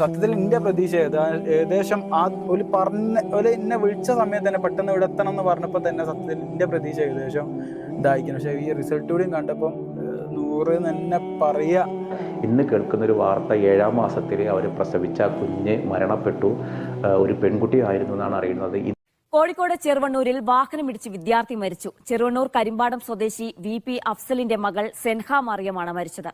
സത്യത്തിൽ എന്റെ പ്രതീക്ഷ ഏകദേശം ആ ഒരു പറഞ്ഞ ഒരു എന്നെ വിളിച്ച സമയത്ത് തന്നെ പെട്ടെന്ന് ഇവിടെ എത്തണം എന്ന് പറഞ്ഞപ്പോൾ തന്നെ സത്യത്തിൽ എന്റെ പ്രതീക്ഷ ഏകദേശം ഇതായിരിക്കും പക്ഷെ ഈ റിസൾട്ട് കൂടിയും കണ്ടപ്പം നൂറ് തന്നെ പറയാ. ഇന്ന് കേൾക്കുന്ന ഒരു വാർത്ത ഏഴാം മാസത്തിൽ അവർ പ്രസവിച്ച കുഞ്ഞ് മരണപ്പെട്ടു. ഒരു ഒരു പെൺകുട്ടിയായിരുന്നു എന്നാണ് അറിയുന്നത്. കോഴിക്കോട് ചെറുവണ്ണൂരിൽ വാഹനമിടിച്ച് വിദ്യാർത്ഥി മരിച്ചു. ചെറുവണ്ണൂർ കരിമ്പാടം സ്വദേശി വി പി അഫ്സലിന്റെ മകൾ സെൻഹ മറിയമാണ് മരിച്ചത്.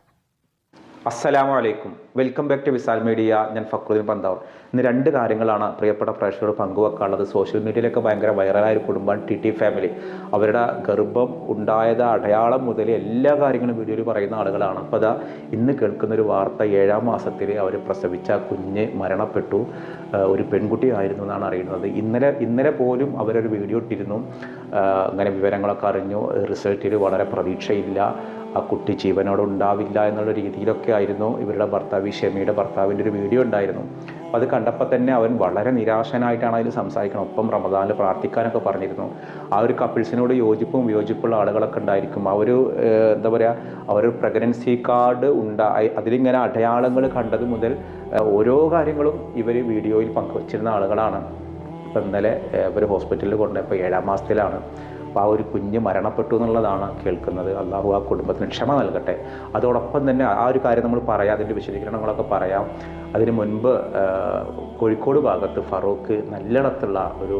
അസ്സലാമു അലൈക്കും. Welcome back to Visal media. ഞാൻ ഫക്രുദ്ദീൻ പന്താവ് ഇന്ന് രണ്ട് കാര്യങ്ങളാണ് പ്രിയപ്പെട്ട പ്രേക്ഷകരോട് പങ്കുവെക്കാനുള്ളത്. സോഷ്യൽ മീഡിയയിലൊക്കെ ഭയങ്കര വൈറലായ ഒരു കുടുംബം ടി ടി ഫാമിലി അവരുടെ ഗർഭം ഉണ്ടായത് അടയാളം മുതൽ എല്ലാ കാര്യങ്ങളും വീഡിയോയിൽ പറയുന്ന ആളുകളാണ്. അപ്പോൾ അതാ ഇന്ന് കേൾക്കുന്ന ഒരു വാർത്ത ഏഴാം മാസത്തിൽ അവർ പ്രസവിച്ച കുഞ്ഞ് മരണപ്പെട്ടു. ഒരു പെൺകുട്ടിയായിരുന്നു എന്നാണ് അറിയുന്നത്. ഇന്നലെ ഇന്നലെ പോലും അവരൊരു വീഡിയോ ഇട്ടിരുന്നു. അങ്ങനെ വിവരങ്ങളൊക്കെ അറിഞ്ഞു. റിസൾട്ടിൽ വളരെ പ്രതീക്ഷയില്ല. ആ കുട്ടി ജീവനോടെ ഉണ്ടാവില്ല എന്നുള്ള രീതിയിലൊക്കെ ആയിരുന്നു ഇവരുടെ ഭർത്താവ് ഈ ഷെമിയുടെ ഭർത്താവിന്റെ ഒരു വീഡിയോ ഉണ്ടായിരുന്നു. അപ്പോൾ അത് കണ്ടപ്പോൾ തന്നെ അവൻ വളരെ നിരാശനായിട്ടാണ് അതിൽ സംസാരിക്കണം ഒപ്പം റമദാനിൽ പ്രാർത്ഥിക്കാനൊക്കെ പറഞ്ഞിരുന്നു. ആ ഒരു കപ്പിൾസിനോട് യോജിപ്പും വിയോജിപ്പുള്ള ആളുകളൊക്കെ ഉണ്ടായിരിക്കും. അവർ എന്താ പറയുക അവർ പ്രഗ്നൻസി കാർഡ് ഉണ്ടായി അതിലിങ്ങനെ അടയാളങ്ങൾ കണ്ടത് മുതൽ ഓരോ കാര്യങ്ങളും ഇവർ വീഡിയോയിൽ പങ്കുവച്ചിരുന്ന ആളുകളാണ്. ഇപ്പം ഇന്നലെ ഇവർ ഹോസ്പിറ്റലിൽ കൊണ്ടുപോയപ്പോൾ ഏഴാം മാസത്തിലാണ്. അപ്പോൾ ആ ഒരു കുഞ്ഞ് മരണപ്പെട്ടു എന്നുള്ളതാണ് കേൾക്കുന്നത്. അള്ളാഹു ആ കുടുംബത്തിന് ക്ഷമ നൽകട്ടെ. അതോടൊപ്പം തന്നെ ആ ഒരു കാര്യം നമ്മൾ പറയാം അതിന്റെ വിശദീകരണങ്ങളൊക്കെ പറയാം. അതിന് മുൻപ് കോഴിക്കോട് ഭാഗത്ത് ഫറൂഖ് നല്ലിടത്തുള്ള ഒരു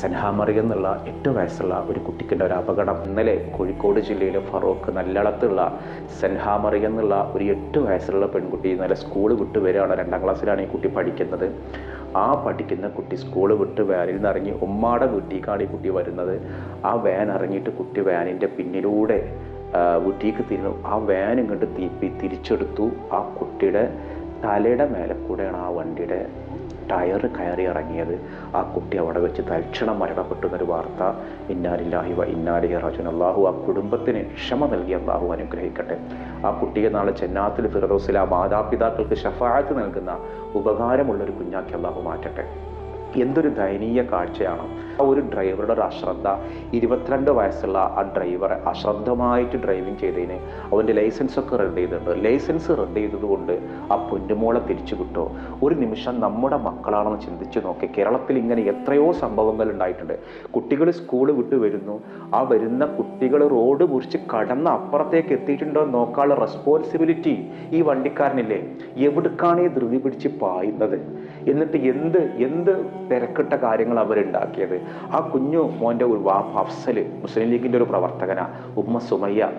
സെൻഹാമറി എന്നുള്ള എട്ട് വയസ്സുള്ള ഒരു കുട്ടിക്കിന്റെ ഒരു അപകടം. ഇന്നലെ കോഴിക്കോട് ജില്ലയിലെ ഫറൂഖ് നല്ലിടത്തുള്ള സെൻഹാമറി എന്നുള്ള ഒരു എട്ട് വയസ്സുള്ള പെൺകുട്ടി ഇന്നലെ സ്കൂൾ വിട്ട് വരികയാണ്. രണ്ടാം ക്ലാസ്സിലാണ് ഈ കുട്ടി പഠിക്കുന്നത്. ആ പഠിക്കുന്ന കുട്ടി സ്കൂൾ വിട്ട് വാനിൽ നിന്ന് ഇറങ്ങി ഉമ്മാടെ വീട്ടിലേക്കാണ് ഈ കുട്ടി വരുന്നത്. ആ വാൻ ഇറങ്ങിയിട്ട് കുട്ടി വാനിന്റെ പിന്നിലൂടെ വീട്ടിലേക്ക് തിരിഞ്ഞു. ആ വാൻ ഇങ്ങോട്ട് തീപ്പി തിരിച്ചെടുത്തു. ആ കുട്ടിയുടെ തലയുടെ മേലെ കൂടെയാണ് ആ വണ്ടിയുടെ ടയർ കയറി ഇറങ്ങിയത്. ആ കുട്ടി അവിടെ വെച്ച് തൽക്ഷണം മരണപ്പെട്ടു എന്നൊരു വാർത്ത. ഇന്നാലില്ലാഹി വ ഇന്നാലിഹി റജുൻ അള്ളാഹു ആ കുടുംബത്തിന് ക്ഷമ നൽകി. അള്ളാഹു അനുഗ്രഹിക്കട്ടെ. ആ കുട്ടിയെ നാളെ ചെന്നാത്തിൽ ഫിറദോസിൽ ആ മാതാപിതാക്കൾക്ക് ഷഫായത്ത് നൽകുന്ന ഉപകാരമുള്ളൊരു കുഞ്ഞാക്കി അള്ളാഹു മാറ്റട്ടെ. എന്തൊരു ദയനീയ കാഴ്ചയാണ്. ആ ഒരു ഡ്രൈവറുടെ ഒരു അശ്രദ്ധ ഇരുപത്തിരണ്ട് വയസ്സുള്ള ആ ഡ്രൈവറെ അശ്രദ്ധമായിട്ട് ഡ്രൈവിംഗ് ചെയ്തതിന് അവന്റെ ലൈസൻസ് ഒക്കെ റദ്ദ് ചെയ്തിട്ടുണ്ട്. ലൈസൻസ് റദ്ദ് ചെയ്തതുകൊണ്ട് ആ പൊന്നുമോളെ തിരിച്ചു കിട്ടോ ഒരു നിമിഷം നമ്മുടെ മക്കളാണെന്ന് ചിന്തിച്ചു നോക്കി. കേരളത്തിൽ ഇങ്ങനെ എത്രയോ സംഭവങ്ങൾ ഉണ്ടായിട്ടുണ്ട്. കുട്ടികൾ സ്കൂൾ വിട്ട് വരുന്നു. ആ വരുന്ന കുട്ടികൾ റോഡ് മുറിച്ച് കടന്ന് അപ്പുറത്തേക്ക് എത്തിയിട്ടുണ്ടോ നോക്കാനുള്ള റെസ്പോൺസിബിലിറ്റി ഈ വണ്ടിക്കാരനില്ലേ? എവിടുക്കാണ് ഈ ധൃതി പിടിച്ച് പായുന്നത്? എന്നിട്ട് എന്ത് എന്ത് തിരക്കിട്ട കാര്യങ്ങൾ അവരുണ്ടാക്കിയത്. ആ കുഞ്ഞു മോന്റെ ഒരു വാപ്പ അഫ്സൽ മുസ്ലിം ലീഗിന്റെ ഒരു പ്രവർത്തകന ഉമ്മ സുമയ്യ.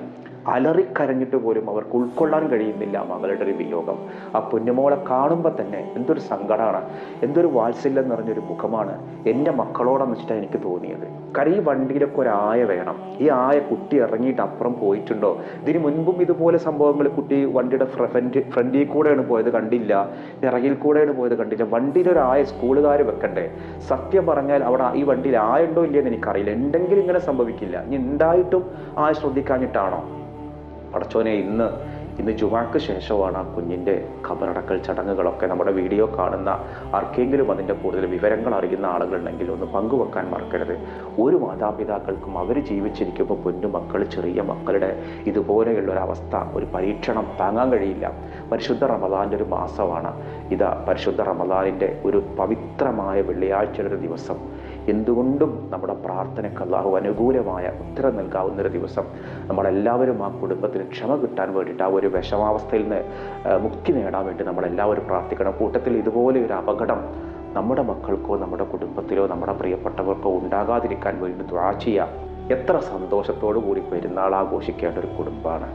അലറിക്കരഞ്ഞിട്ട് പോലും അവർക്ക് ഉൾക്കൊള്ളാൻ കഴിയുന്നില്ല മകളുടെ ഒരു വിയോഗം. ആ പൊന്നുമോളെ കാണുമ്പോൾ തന്നെ എന്തൊരു സങ്കടമാണ് എന്തൊരു വാത്സല്യം നിറഞ്ഞൊരു മുഖമാണ് എന്റെ മക്കളോടെന്ന് വെച്ചിട്ടാണ് എനിക്ക് തോന്നിയത്. കാരണം വണ്ടിയിലൊക്കെ ഒരു ആയ വേണം. ഈ ആയ കുട്ടി ഇറങ്ങിയിട്ട് അപ്പുറം പോയിട്ടുണ്ടോ? ഇതിന് മുൻപും ഇതുപോലെ സംഭവങ്ങൾ കുട്ടി വണ്ടിയുടെ ഫ്രണ്ട് ഫ്രണ്ടിൽ കൂടെയാണ് പോയത് കണ്ടില്ല. ഇറങ്ങിൽ കൂടെയാണ് പോയത് കണ്ടില്ല. ആയ സ്കൂളുകാർ വെക്കണ്ടേ? സത്യം പറഞ്ഞാൽ അവിടെ ഈ വണ്ടിയിൽ ആയുണ്ടോ ഇല്ലയെന്ന് എനിക്കറിയില്ല. ഉണ്ടെങ്കിൽ ഇങ്ങനെ സംഭവിക്കില്ല. ഇനി ഉണ്ടായിട്ടും ആയ ശ്രദ്ധിക്കാഞ്ഞിട്ടാണോ? പടച്ചോനെ ഇന്ന് ഇന്ന് ജുമാക്ക് ശേഷമാണ് ആ കുഞ്ഞിന്റെ ഖബറടക്കൽ ചടങ്ങുകളൊക്കെ നമ്മുടെ വീഡിയോ കാണുന്ന ആർക്കെങ്കിലും അതിന്റെ കൂടുതൽ വിവരങ്ങൾ അറിയുന്ന ആളുകളുണ്ടെങ്കിൽ ഒന്ന് പങ്കുവെക്കാൻ മറക്കരുത്. ഒരു മാതാപിതാക്കൾക്കും അവർ ജീവിച്ചിരിക്കുമ്പോൾ പൊന്നു മക്കൾ ചെറിയ മക്കളുടെ ഇതുപോലെയുള്ള ഒരു അവസ്ഥ ഒരു പരീക്ഷണം താങ്ങാൻ കഴിയില്ല. പരിശുദ്ധ റമദാന്റെ ഒരു മാസമാണ്. ഇതാ പരിശുദ്ധ റമദാനിന്റെ ഒരു പവിത്രമായ വെള്ളിയാഴ്ചയുടെ ദിവസം. എന്തുകൊണ്ടും നമ്മുടെ പ്രാർത്ഥനയ്ക്ക് അള്ളാഹു അനുകൂലമായ ഉത്തരം നൽകാവുന്ന ഒരു ദിവസം. നമ്മളെല്ലാവരും ആ കുടുംബത്തിന് ക്ഷമ കിട്ടാൻ വേണ്ടിയിട്ട് ആ ഒരു വിഷമാവസ്ഥയിൽ നിന്ന് മുക്തി നേടാൻ വേണ്ടി നമ്മളെല്ലാവരും പ്രാർത്ഥിക്കണം. കൂട്ടത്തിൽ ഇതുപോലെ ഒരു അപകടം നമ്മുടെ മക്കൾക്കോ നമ്മുടെ കുടുംബത്തിലോ നമ്മുടെ പ്രിയപ്പെട്ടവർക്കോ ഉണ്ടാകാതിരിക്കാൻ വേണ്ടി ദ്വാ ചെയ്യാം. എത്ര സന്തോഷത്തോടു കൂടി പെരുന്നാൾ ആഘോഷിക്കേണ്ട ഒരു കുടുംബമാണ്.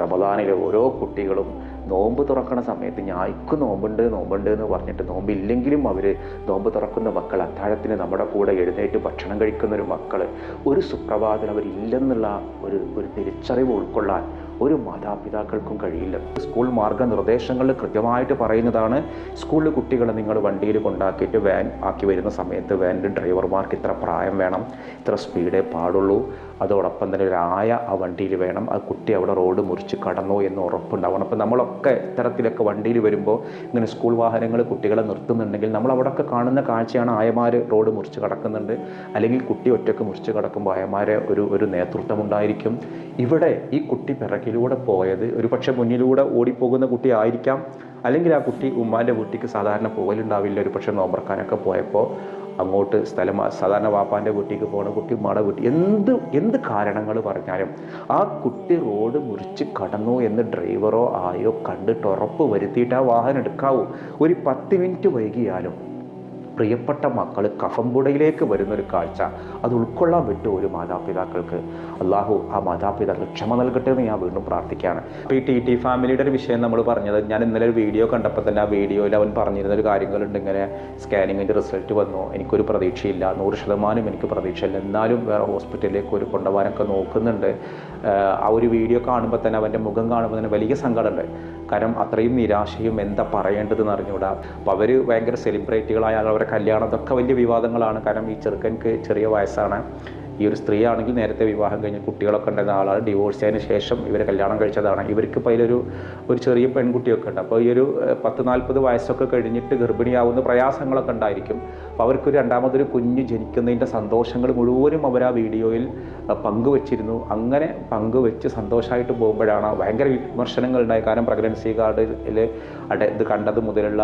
റമദാനിലെ ഓരോ കുട്ടികളും നോമ്പ് തുറക്കണ സമയത്ത് ഞായ്ക്ക് നോമ്പുണ്ട് നോമ്പുണ്ട് എന്ന് പറഞ്ഞിട്ട് നോമ്പില്ലെങ്കിലും അവർ നോമ്പ് തുറക്കുന്ന മക്കൾ അത്താഴത്തിന് നമ്മുടെ കൂടെ എഴുന്നേറ്റ് ഭക്ഷണം കഴിക്കുന്ന ഒരു മക്കൾ ഒരു സുപ്രഭാതത്തിൽ അവരില്ലെന്നുള്ള ഒരു ഒരു തിരിച്ചറിവ് ഉൾക്കൊള്ളാൻ ഒരു മാതാപിതാക്കൾക്കും കഴിയില്ല. സ്കൂൾ മാർഗനിർദ്ദേശങ്ങളിൽ കൃത്യമായിട്ട് പറയുന്നതാണ് സ്കൂളിൽ കുട്ടികളെ നിങ്ങൾ വണ്ടിയിൽ കൊണ്ടാക്കിയിട്ട് വാൻ ആക്കി വരുന്ന സമയത്ത് വാനിന്റെ ഡ്രൈവർമാർക്ക് ഇത്ര പ്രായം വേണം ഇത്ര സ്പീഡേ പാടുള്ളൂ അതോടൊപ്പം തന്നെ ഒരു ആയ ആ വണ്ടിയിൽ വേണം. ആ കുട്ടി അവിടെ റോഡ് മുറിച്ച് കടന്നോ എന്ന് ഉറപ്പുണ്ടാവണം. അപ്പം നമ്മളൊക്കെ ഇത്തരത്തിലൊക്കെ വണ്ടിയിൽ വരുമ്പോൾ ഇങ്ങനെ സ്കൂൾ വാഹനങ്ങൾ കുട്ടികളെ നിർത്തുന്നുണ്ടെങ്കിൽ നമ്മൾ അവിടെയൊക്കെ കാണുന്ന കാഴ്ചയാണ് ആയമാർ റോഡ് മുറിച്ച് കടക്കുന്നുണ്ട്. അല്ലെങ്കിൽ കുട്ടി ഒറ്റയ്ക്ക് മുറിച്ച് കടക്കുമ്പോൾ ആയമാരെ ഒരു ഒരു നേതൃത്വം ഉണ്ടായിരിക്കും. ഇവിടെ ഈ കുട്ടി പിറകിലൂടെ പോയത് ഒരു പക്ഷേ മുന്നിലൂടെ ഓടിപ്പോകുന്ന കുട്ടി ആയിരിക്കാം. അല്ലെങ്കിൽ ആ കുട്ടി ഉമ്മാന്റെ വീട്ടിലേക്ക് സാധാരണ പോകലുണ്ടാവില്ല. ഒരു പക്ഷേ നോമ്പറക്കാനൊക്കെ പോയപ്പോൾ അങ്ങോട്ട് സ്ഥലം സാധാരണ വാപ്പാന്റെ വീട്ടിലേക്ക് പോകണ കുട്ടി ഉമ്മയുടെ വീട്ടിൽ എന്ത് എന്ത് കാരണങ്ങൾ പറഞ്ഞാലും ആ കുട്ടി റോഡ് മുറിച്ച് കടന്നു എന്ന് ഡ്രൈവറോ ആയോ കണ്ടിട്ട് ഉറപ്പ് വരുത്തിയിട്ട് ആ വാഹനം എടുക്കാവൂ. ഒരു പത്ത് മിനിറ്റ് വൈകിയാലും പ്രിയപ്പെട്ട മക്കൾ കഫമ്പുടയിലേക്ക് വരുന്നൊരു കാഴ്ച. അത് ഉൾക്കൊള്ളാൻ പറ്റും ഒരു മാതാപിതാക്കൾക്ക്. അള്ളാഹു ആ മാതാപിതാക്കൾ ക്ഷമ നൽകട്ടെ എന്ന് ഞാൻ വീണ്ടും പ്രാർത്ഥിക്കുകയാണ്. ഇപ്പോൾ ഈ ടി ടി ഫാമിലിയുടെ ഒരു വിഷയം നമ്മൾ പറഞ്ഞത് ഞാൻ ഇന്നലെ ഒരു വീഡിയോ കണ്ടപ്പോൾ തന്നെ ആ വീഡിയോയിൽ അവൻ പറഞ്ഞിരുന്ന ഒരു കാര്യങ്ങളുണ്ട്. ഇങ്ങനെ സ്കാനിങ്ങിന്റെ റിസൾട്ട് വന്നു. എനിക്കൊരു പ്രതീക്ഷയില്ല. നൂറ് ശതമാനം എനിക്ക് പ്രതീക്ഷയില്ല. എന്നാലും വേറെ ഹോസ്പിറ്റലിലേക്ക് ഒരു കൊണ്ടുപോകാനൊക്കെ നോക്കുന്നുണ്ട്. ആ ഒരു വീഡിയോ കാണുമ്പോൾ തന്നെ അവന്റെ മുഖം കാണുമ്പോൾ തന്നെ വലിയ സങ്കടമുണ്ട്. കാരണം അത്രയും നിരാശയും എന്താ പറയേണ്ടതെന്ന് അറിഞ്ഞുകൂടാ അപ്പോൾ അവർ ഭയങ്കര സെലിബ്രിറ്റികളായ അവരുടെ കല്യാണം അതൊക്കെ വലിയ വിവാദങ്ങളാണ്. കാരണം ഈ ചെറുക്കൻക്ക് ചെറിയ വയസ്സാണ്. ഈ ഒരു സ്ത്രീ ആണെങ്കിൽ നേരത്തെ വിവാഹം കഴിഞ്ഞ് കുട്ടികളൊക്കെ ഉണ്ടായിരുന്ന ആളാണ്. ഡിവോഴ്സ് ആയതിനു ശേഷം ഇവർ കല്യാണം കഴിച്ചതാണ്. ഇവർക്ക് അതിലൊരു ഒരു ചെറിയ പെൺകുട്ടിയൊക്കെ ഉണ്ട്. അപ്പോൾ ഈ ഒരു പത്ത് നാൽപ്പത് വയസ്സൊക്കെ കഴിഞ്ഞിട്ട് ഗർഭിണിയാവുന്ന പ്രയാസങ്ങളൊക്കെ ഉണ്ടായിരിക്കും. അപ്പോൾ അവർക്കൊരു രണ്ടാമതൊരു കുഞ്ഞ് ജനിക്കുന്നതിന്റെ സന്തോഷങ്ങൾ മുഴുവനും അവർ ആ വീഡിയോയിൽ പങ്കുവച്ചിരുന്നു. അങ്ങനെ പങ്കുവെച്ച് സന്തോഷമായിട്ട് പോകുമ്പോഴാണ് ഭയങ്കര വിമർശനങ്ങൾ ഉണ്ടായി കാരണം പ്രഗ്നൻസി കാർഡിൽ ഇത് കണ്ടത് മുതലുള്ള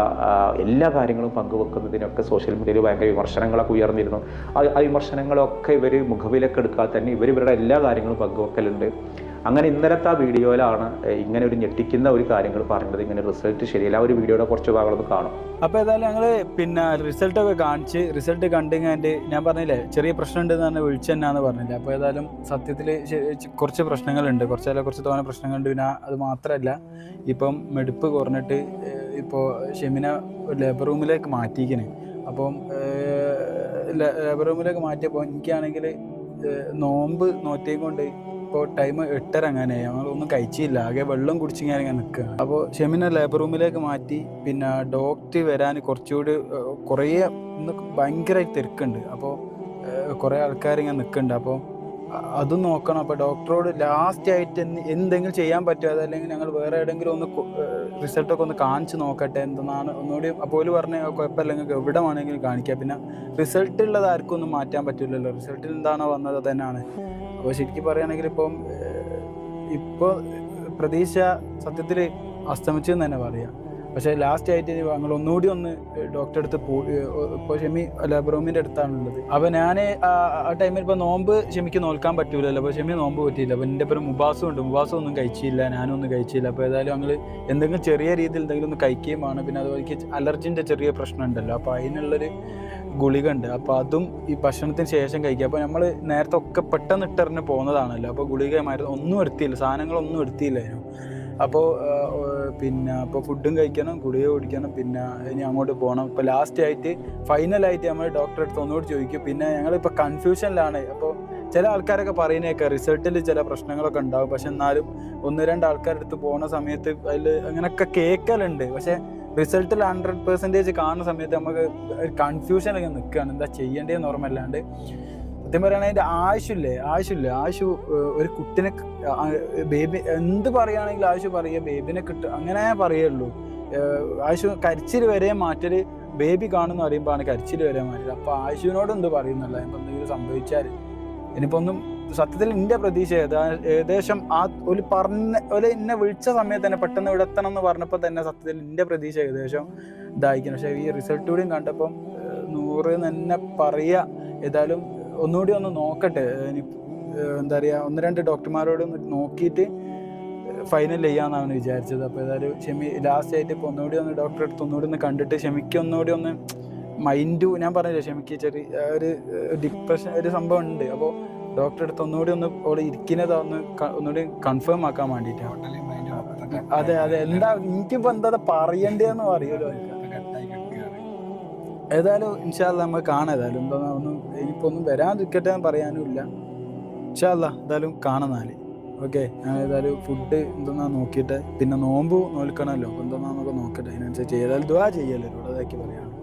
എല്ലാ കാര്യങ്ങളും പങ്കുവെക്കുന്നതിനൊക്കെ സോഷ്യൽ മീഡിയയിൽ ഭയങ്കര വിമർശനങ്ങളൊക്കെ ഉയർന്നിരുന്നു. ആ വിമർശനങ്ങളൊക്കെ ഇവർ മുഖവിലൊക്കെ എടുക്കാതെ തന്നെ ഇവർ ഇവരുടെ എല്ലാ കാര്യങ്ങളും പങ്കുവെക്കലുണ്ട്. അങ്ങനെ ഇന്നലത്തെ ആ വീഡിയോയിലാണ് ഇങ്ങനെ ഒരു ഞെട്ടിക്കുന്ന ഒരു കാര്യങ്ങൾ പറഞ്ഞത്. ഇങ്ങനെ റിസൾട്ട് ശരിയല്ല. ആ ഒരു വീഡിയോയുടെ കുറച്ച് ഭാഗങ്ങളൊന്ന് കാണും. അപ്പോൾ ഏതായാലും ഞങ്ങൾ പിന്നെ റിസൾട്ടൊക്കെ കാണിച്ച് റിസൾട്ട് കണ്ടിങ്ങാണ്ട് ഞാൻ പറഞ്ഞില്ലേ ചെറിയ പ്രശ്നം ഉണ്ട് എന്ന് വിളിച്ചു തന്നെയാന്ന് പറഞ്ഞില്ല. അപ്പോൾ ഏതായാലും സത്യത്തിൽ കുറച്ച് പ്രശ്നങ്ങളുണ്ട്. കുറച്ചല്ല കുറച്ച് തോന്നെ പ്രശ്നങ്ങളുണ്ട്. പിന്നെ അത് മാത്രമല്ല ഇപ്പം മെടുപ്പ് കുറഞ്ഞിട്ട് ഇപ്പോൾ ഷെമിന ലേബർ റൂമിലേക്ക് മാറ്റിയിരിക്കണേ. അപ്പം ലേബർ റൂമിലേക്ക് മാറ്റിയപ്പോൾ എനിക്കാണെങ്കിൽ നോമ്പ് നോറ്റേം കൊണ്ട് ഇപ്പോൾ ടൈം എട്ടര അങ്ങനെ ഞങ്ങളൊന്നും കഴിച്ചില്ല. ആകെ വെള്ളം കുടിച്ച് ഞാൻ ഇങ്ങനെ നിൽക്കുകയാണ് അപ്പോൾ ഷെമിനെ ലേബർ റൂമിലേക്ക് മാറ്റി പിന്നെ ഡോക്ടർ വരാൻ കുറച്ചുകൂടി കുറേ ഇന്ന് ഭയങ്കരമായി തിരക്കുണ്ട്. അപ്പോൾ കുറേ ആൾക്കാർ ഇങ്ങനെ നിൽക്കുന്നുണ്ട് അപ്പോൾ അതും നോക്കണം. അപ്പോൾ ഡോക്ടറോട് ലാസ്റ്റ് ആയിട്ട് എന്തെങ്കിലും ചെയ്യാൻ പറ്റുമോ? അതല്ലെങ്കിൽ ഞങ്ങൾ വേറെ എവിടെയെങ്കിലും ഒന്ന് റിസൾട്ട് ഒക്കെ ഒന്ന് കാണിച്ചു നോക്കട്ടെ എന്താണ് ഒന്നുകൂടി അപ്പോൾ പറഞ്ഞ കുഴപ്പമില്ല നിങ്ങൾക്ക് എവിടെ വേണമെങ്കിലും കാണിക്കാം. പിന്നെ റിസൾട്ട് ഉള്ളത് ആർക്കും ഒന്നും മാറ്റാൻ പറ്റില്ലല്ലോ. റിസൾട്ടിൽ എന്താണോ വന്നത് തന്നെയാണ്. അപ്പോൾ ശരിക്കും പറയുകയാണെങ്കിൽ ഇപ്പം ഇപ്പോൾ പ്രതീക്ഷ സത്യത്തിൽ അസ്തമിച്ചു എന്ന് തന്നെ പറയാം. പക്ഷേ ലാസ്റ്റ് ആയിട്ട് ഞങ്ങൾ ഒന്നുകൂടി ഒന്ന് ഡോക്ടറെ അടുത്ത് പോയി ഷെമി ലേബർ റൂമിന്റെ അടുത്താണുള്ളത്. അപ്പോൾ ഞാൻ ആ ടൈമിൽ ഇപ്പോൾ നോമ്പ് ഷെമിക്ക് നോൽക്കാൻ പറ്റൂലല്ലോ. അപ്പോൾ ഷെമി നോമ്പ് പറ്റിയില്ല. അപ്പോൾ എന്റെ പേര് മുബാസും ഉണ്ട്. മുബാസും ഒന്നും കഴിച്ചില്ല. ഞാനും ഒന്നും കഴിച്ചില്ല. അപ്പോൾ ഏതായാലും ഞങ്ങൾ എന്തെങ്കിലും ചെറിയ രീതിയിൽ എന്തെങ്കിലും ഒന്ന് കഴിക്കുകയും പിന്നെ അതുപോലെ അലർജിന്റെ ചെറിയ പ്രശ്നം ഉണ്ടല്ലോ. അപ്പോൾ അതിനുള്ളൊരു ഗുളിക ഉണ്ട് അപ്പോൾ അതും ഈ ഭക്ഷണത്തിന് ശേഷം കഴിക്കുക. അപ്പോൾ നമ്മൾ നേരത്തെ ഒക്കെ പെട്ടെന്ന് ഇട്ടറിഞ്ഞ് പോകുന്നതാണല്ലോ അപ്പോൾ ഗുളിക മരുന്ന് ഒന്നും എടുത്തില്ല. സാധനങ്ങളൊന്നും എടുത്തില്ലായിരുന്നു അപ്പോൾ പിന്നെ അപ്പോൾ ഫുഡും കഴിക്കണം ഗുളിക കുടിക്കണം പിന്നെ ഇനി അങ്ങോട്ട് പോകണം ഇപ്പോൾ ലാസ്റ്റ് ആയിട്ട് ഫൈനലായിട്ട് നമ്മൾ ഡോക്ടറെ അടുത്ത് ഒന്നുകൂടി ചോദിക്കും. പിന്നെ ഞങ്ങളിപ്പോൾ കൺഫ്യൂഷനിലാണ് അപ്പോൾ ചില ആൾക്കാരൊക്കെ പറയുന്നേക്കെ റിസൾട്ടിൽ ചില പ്രശ്നങ്ങളൊക്കെ ഉണ്ടാവും. പക്ഷെ എന്നാലും ഒന്ന് രണ്ട് ആൾക്കാരുടെ അടുത്ത് പോകുന്ന സമയത്ത് അതിൽ അങ്ങനെയൊക്കെ കേൾക്കലുണ്ട് പക്ഷെ റിസൾട്ടിൽ ഹൺഡ്രഡ് പെർസെന്റേജ് കാണുന്ന സമയത്ത് നമുക്ക് കൺഫ്യൂഷനൊക്കെ നിൽക്കുകയാണ് എന്താ ചെയ്യേണ്ടതെന്ന് ഓർമ്മയില്ലാണ്ട്. സത്യം പറയുകയാണെങ്കിൽ അതിന്റെ ആവശ്യമില്ലേ? ആവശ്യമില്ല? ആവശ്യ ഒരു കുട്ടിനെ ബേബി എന്ത് പറയുകയാണെങ്കിലും ആവശ്യം പറയുക ബേബിനെ കിട്ടുക അങ്ങനെ പറയുള്ളൂ ആവശ്യം കരിച്ചിൽ വരെ മാറ്റൽ ബേബി കാണുന്ന പറയുമ്പോഴാണ് കരിച്ചിൽ വരെ മാറ്റൽ. അപ്പോൾ ആശുവിനോട് എന്ത് പറയുന്നില്ല ഇപ്പം എന്തെങ്കിലും സംഭവിച്ചാൽ ഇനിയിപ്പോൾ ഒന്നും സത്യത്തിൽ എന്റെ പ്രതീക്ഷ ഏകദേശം ആ ഒരു പറഞ്ഞ ഒരു എന്നെ വിളിച്ച സമയത്ത് തന്നെ പെട്ടെന്ന് ഇവിടെ എത്തണം എന്ന് പറഞ്ഞപ്പോൾ തന്നെ സത്യത്തിൽ എന്റെ പ്രതീക്ഷ ഏകദേശം ഇതായിരിക്കണം പക്ഷേ ഈ റിസൾട്ട് കൂടിയും കണ്ടപ്പം നൂറ് തന്നെ പറയുക ഏതായാലും ഒന്നുകൂടി ഒന്ന് നോക്കട്ടെ. ഇനി എന്താ പറയുക ഒന്ന് രണ്ട് ഡോക്ടർമാരോട് നോക്കിയിട്ട് ഫൈനൽ ചെയ്യാമെന്നാണ് വിചാരിച്ചത്. അപ്പോൾ ഏതായാലും ഷെമി ലാസ്റ്റ് ആയിട്ട് ഇപ്പോൾ ഒന്നുകൂടി ഒന്ന് ഡോക്ടറെ അടുത്ത് ഒന്നുകൂടി ഒന്ന് കണ്ടിട്ട് ഷെമിക്ക് ഒന്നുകൂടി ഒന്ന് മൈൻഡ് ഞാൻ പറഞ്ഞില്ലേ ഷെമിക്ക് ചെറിയ ഒരു ഡിപ്രഷൻ ഒരു സംഭവം ഉണ്ട്. അപ്പോൾ ഡോക്ടറെ അടുത്ത് ഒന്നുകൂടി ഒന്ന് അവിടെ ഇരിക്കുന്നതാ ഒന്ന് ഒന്നുകൂടി കൺഫേം ആക്കാൻ വേണ്ടിയിട്ടാണ്. അതെ അതെ. എന്താ എനിക്കിപ്പോൾ എന്താ പറയണ്ടേന്ന് അറിയുമല്ലോ ഏതായാലും ഇൻഷാല്ല നമ്മൾ കാണാം. ഏതായാലും എന്താ ഒന്നും ഇനിയിപ്പോ ഒന്നും വരാൻ നിൽക്കട്ടെ എന്ന് പറയാനും ഇല്ല. ഇൻഷാല്ല എന്തായാലും കാണുന്നാൽ ഓക്കെ? ഞാൻ ഏതായാലും ഫുഡ് എന്തെന്നാ നോക്കിയിട്ട് പിന്നെ നോമ്പ് നോൽക്കണമല്ലോ. അപ്പം നോക്കട്ടെ. അതിനനുസരിച്ച് ഏതായാലും ദ്വാ ചെയ്യല്ലോ? ഇവിടെ ഇതാക്കി പറയാണ്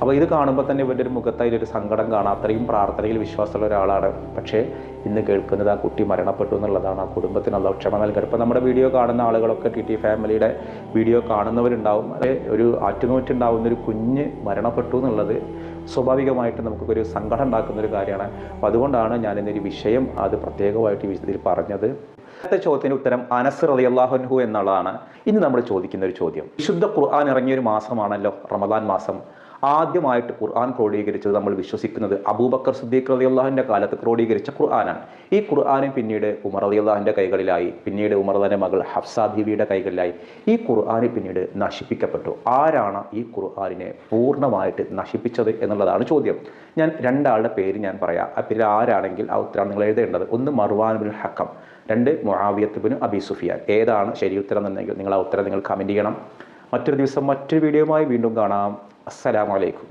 അപ്പോൾ ഇത് കാണുമ്പോൾ തന്നെ ഇവന്റെ ഒരു മുഖത്ത് അതിലൊരു സങ്കടം കാണാം. അത്രയും പ്രാർത്ഥനയിൽ വിശ്വാസമുള്ള ഒരാളാണ്. പക്ഷേ ഇന്ന് കേൾക്കുന്നത് ആ കുട്ടി മരണപ്പെട്ടു എന്നുള്ളതാണ്. ആ കുടുംബത്തിന് അല്ല ക്ഷമ നൽകുക ഇപ്പോൾ നമ്മുടെ വീഡിയോ കാണുന്ന ആളുകളൊക്കെ ടി ടി ഫാമിലിയുടെ വീഡിയോ കാണുന്നവരുണ്ടാവും. ഒരു ആറ്റുനോറ്റുണ്ടാവുന്ന ഒരു കുഞ്ഞ് മരണപ്പെട്ടു എന്നുള്ളത് സ്വാഭാവികമായിട്ട് നമുക്കൊരു സങ്കടം ഉണ്ടാക്കുന്ന ഒരു കാര്യമാണ്. അപ്പോൾ അതുകൊണ്ടാണ് ഞാൻ ഇന്നൊരു വിഷയം അത് പ്രത്യേകമായിട്ട് വിഷയത്തിൽ പറഞ്ഞത്. അടുത്ത ചോദ്യത്തിന് ഉത്തരം അനസ് റളിയല്ലാഹുൻഹു എന്നുള്ളതാണ്. ഇന്ന് നമ്മൾ ചോദിക്കുന്ന ഒരു ചോദ്യം. വിശുദ്ധ ഖുർആൻ ഇറങ്ങിയ ഒരു മാസമാണല്ലോ റമദാൻ മാസം. ആദ്യമായിട്ട് ഖുർആൻ ക്രോഡീകരിച്ചത് നമ്മൾ വിശ്വസിക്കുന്നത് അബൂബക്കർ സിദ്ദീഖ് അള്ളാഹിന്റെ കാലത്ത് ക്രോഡീകരിച്ച ഖുർആനാണ്. ഈ ഖുർആാനും പിന്നീട് ഉമർ അലി അള്ളാഹിന്റെ കൈകളിലായി പിന്നീട് ഉമർ തന്നെ മകൾ ഹഫ്സ ബീവിയുടെ കൈകളിലായി ഈ ഖുർആന് പിന്നീട് നശിപ്പിക്കപ്പെട്ടു. ആരാണ് ഈ ഖുർആാനിനെ പൂർണമായിട്ട് നശിപ്പിച്ചത് എന്നുള്ളതാണ് ചോദ്യം. ഞാൻ രണ്ടാളുടെ പേര് ഞാൻ പറയാം. ആ പേര് ആരാണെങ്കിൽ ആ ഉത്തരം നിങ്ങൾ എഴുതേണ്ടത്. ഒന്ന് മർവാൻ ബിൻ ഹക്കം രണ്ട് മുആവിയത്ത് ബിൻ അബി സുഫിയാൻ. ഏതാണ് ശരി ഉത്തരം എന്നുണ്ടെങ്കിൽ നിങ്ങൾ ആ ഉത്തരം നിങ്ങൾ കമന്റ് ചെയ്യണം. മറ്റൊരു ദിവസം മറ്റൊരു വീഡിയോയുമായി വീണ്ടും കാണാം. അസ്സലാമലൈക്കും